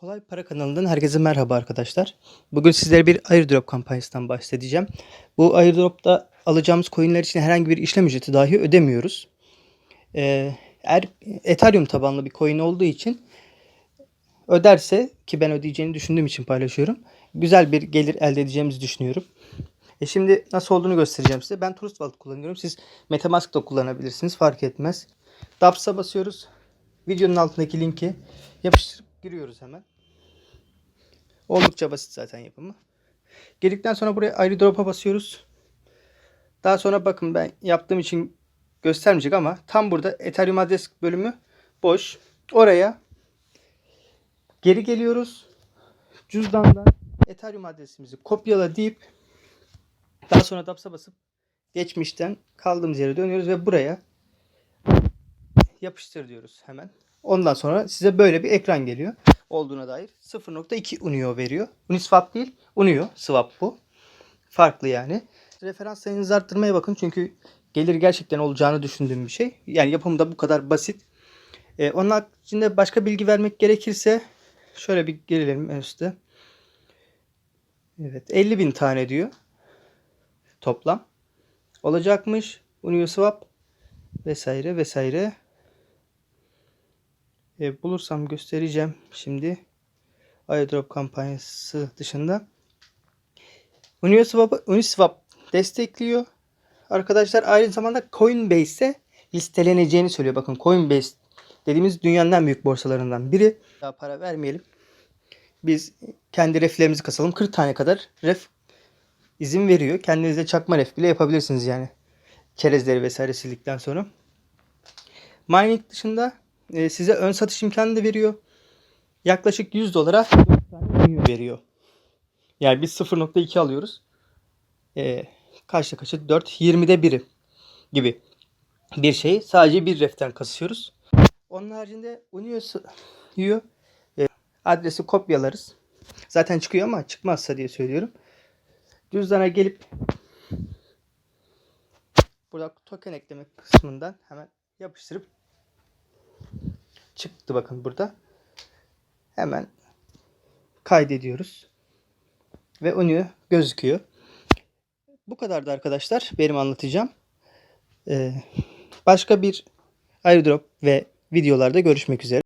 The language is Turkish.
Kolay Para kanalından herkese merhaba arkadaşlar. Bugün sizlere bir airdrop kampanyasından bahsedeceğim. Bu airdropta alacağımız coinler için herhangi bir işlem ücreti dahi ödemiyoruz. Ee, eğer Ethereum tabanlı bir coin olduğu için öderse ki ben ödeyeceğini düşündüğüm için paylaşıyorum. Güzel bir gelir elde edeceğimizi düşünüyorum. E şimdi nasıl olduğunu göstereceğim size. Ben Trust Wallet kullanıyorum. Siz Metamask da kullanabilirsiniz. Fark etmez. Daps'a basıyoruz. Videonun altındaki linki yapıştırıp giriyoruz hemen. Oldukça basit zaten yapımı. Girdikten sonra buraya ayrı drop'a basıyoruz. Daha sonra bakın ben yaptığım için göstermeyecek ama tam burada Ethereum adres bölümü boş. Oraya geri geliyoruz. Cüzdandan Ethereum adresimizi kopyala deyip daha sonra dapsa basıp geçmişten kaldığımız yere dönüyoruz ve buraya yapıştır diyoruz hemen. Ondan sonra size böyle bir ekran geliyor olduğuna dair 0.2 Unio veriyor. Uniswap değil, Unio swap bu. Farklı yani. Referans sayınızı arttırmaya bakın çünkü gelir gerçekten olacağını düşündüğüm bir şey. Yani yapımı da bu kadar basit. Ee, onun haricinde başka bilgi vermek gerekirse şöyle bir gelelim en üstte. Evet 50 bin tane diyor. Toplam. Olacakmış. Unio swap vesaire vesaire. E, bulursam göstereceğim şimdi. Airdrop kampanyası dışında. Uniswap, Uniswap destekliyor. Arkadaşlar aynı zamanda Coinbase'e listeleneceğini söylüyor. Bakın Coinbase dediğimiz dünyanın en büyük borsalarından biri. Daha para vermeyelim. Biz kendi reflerimizi kasalım. 40 tane kadar ref izin veriyor. Kendinize çakma ref bile yapabilirsiniz yani. Çerezleri vesaire sildikten sonra. Mining dışında e, size ön satış imkanı da veriyor. Yaklaşık 100 dolara 4 tane ürün veriyor. Yani biz 0.2 alıyoruz. E, kaçta kaçı? 4, 20'de biri gibi bir şey. Sadece bir reften kasıyoruz. Onun haricinde Unio'yu e, adresi kopyalarız. Zaten çıkıyor ama çıkmazsa diye söylüyorum. Cüzdana gelip burada token ekleme kısmından hemen yapıştırıp çıktı bakın burada. Hemen kaydediyoruz. Ve Unio gözüküyor. Bu kadardı arkadaşlar benim anlatacağım. Ee, başka bir airdrop ve videolarda görüşmek üzere.